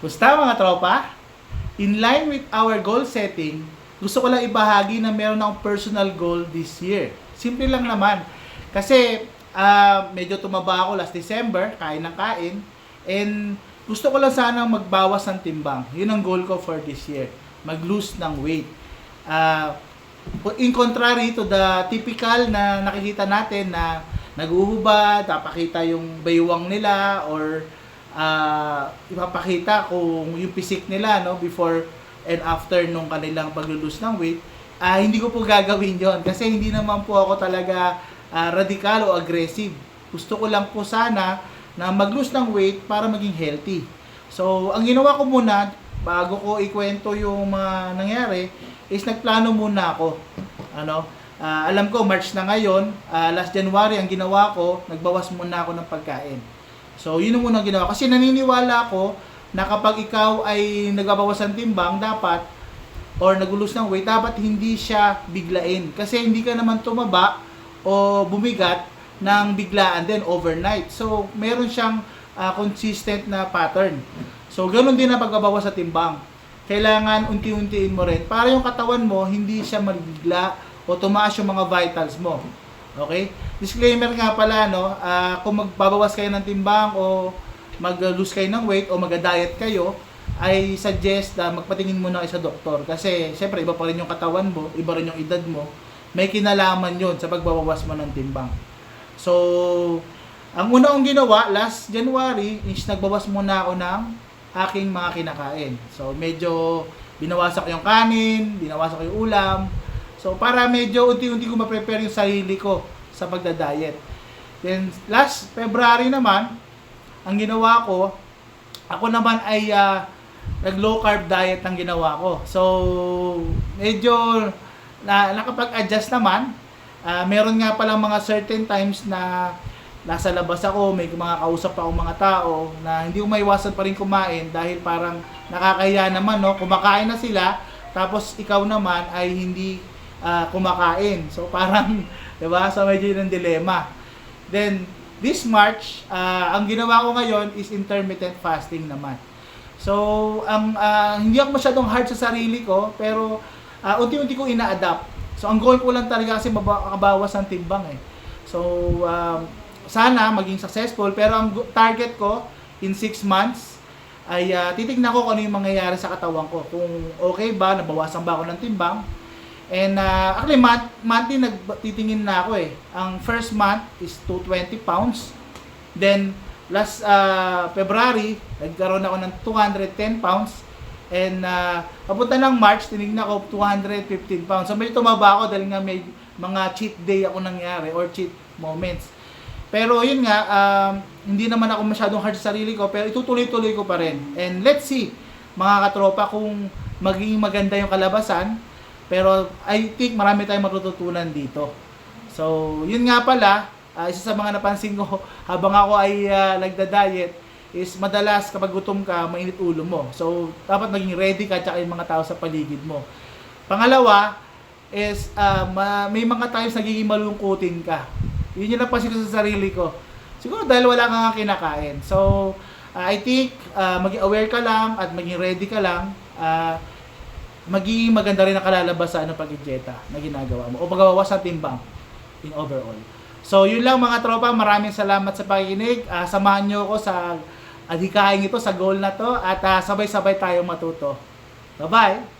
Gusta mga tropa? In line with our goal setting, gusto ko lang ibahagi na meron akong personal goal this year. Simple lang naman. Kasi ah, medyo tumaba ako last December, kain ng kain. And gusto ko lang sana magbawas ng timbang. Yun ang goal ko for this year. Mag-lose ng weight. Ah, in contrary to the typical na nakikita natin na naguhubad, napakita yung baywang nila or ah, ipapakita kung yung physique nila no before and after nung kanilang paglulus ng weight ah hindi ko po gagawin yon kasi hindi naman po ako talaga ah, radikal o aggressive. Gusto ko lang po sana na mag-lose ng weight para maging healthy. So ang ginawa ko muna bago ko ikwento yung mga nangyari is nagplano muna ako. Ano? Ah, alam ko March na ngayon ah, last January ang ginawa ko nagbawas muna ako ng pagkain So, yun ang unang ginawa. Kasi naniniwala ako na kapag ikaw ay nagbabawas ng timbang, dapat, or nagulus ng weight, dapat hindi siya biglain. Kasi hindi ka naman tumaba o bumigat ng biglaan din overnight. So, meron siyang ah, consistent na pattern. So, ganun din ang pagbabawas sa timbang. Kailangan unti-untiin mo rin para yung katawan mo hindi siya mabigla o tumaas yung mga vitals mo. Okay? Disclaimer nga pala, no, ah, kung magbabawas kayo ng timbang o mag-lose kayo ng weight o mag-diet kayo, ay suggest na magpatingin muna kayo sa doktor. Kasi, syempre, iba pa rin yung katawan mo, iba rin yung edad mo. May kinalaman yon sa pagbabawas mo ng timbang. So, ang una kong ginawa, last January, is nagbawas muna ako ng aking mga kinakain. So, medyo binawasan ko yung kanin, binawasan ko yung ulam. So, para medyo unti-unti ko ma-prepare yung sarili ko sa pagda-diet. Then, last February naman, ang ginawa ko, ako naman ay ah, nag-low carb diet ang ginawa ko. So, medyo na, nakapag-adjust naman. Ah, meron nga palang mga certain times na nasa labas ako, may mga kausap ako mga tao na hindi ko maiwasan pa rin kumain dahil parang nakakahiya naman, no? Kumakain na sila, tapos ikaw naman ay hindi ah, kumakain. So parang, 'di ba? So medyo yun ang dilema. Then this March, ah, ang ginawa ko ngayon is intermittent fasting naman. So, ang ah, hindi ako masyadong hard sa sarili ko, pero ah, unti-unti ko ina-adapt. So, ang goal ko lang talaga kasi mabawas ng timbang eh. So, um, sana maging successful, pero ang target ko in 6 months ay ah, titignan ko kung ano yung mangyayari sa katawan ko. Kung okay ba, nabawasan ba ako ng timbang. And uh, actually, month, monthly nagtitingin na ako eh. Ang first month is 220 pounds. Then, last uh, February, nagkaroon ako ng 210 pounds. And uh, papunta ng March, tinignan ko 215 pounds. So, medyo tumaba ako dahil nga may mga cheat day ako nangyari or cheat moments. Pero yun nga, um, hindi naman ako masyadong hard sa sarili ko, pero itutuloy-tuloy ko pa rin. And let's see, mga katropa, kung magiging maganda yung kalabasan. Pero I think marami tayong matututunan dito. So, yun nga pala, ah, isa sa mga napansin ko habang ako ay ah, nagda-diet is madalas kapag gutom ka, mainit ulo mo. So, dapat maging ready ka tsaka yung mga tao sa paligid mo. Pangalawa is ma- may mga times nagiging malungkutin ka. Yun yung napansin ko sa sarili ko. Siguro dahil wala kang kinakain. So, ah, I think ah, maging aware ka lang at maging ready ka lang. ah, magiging maganda rin ang kalalabasan ng pag-dieta na ginagawa mo o pagbabawas ng timbang in overall. So, yun lang mga tropa. Maraming salamat sa pakikinig. Ah, samahan nyo ako sa adhikain ito, sa goal na to at ah, sabay-sabay tayong matuto. Bye-bye!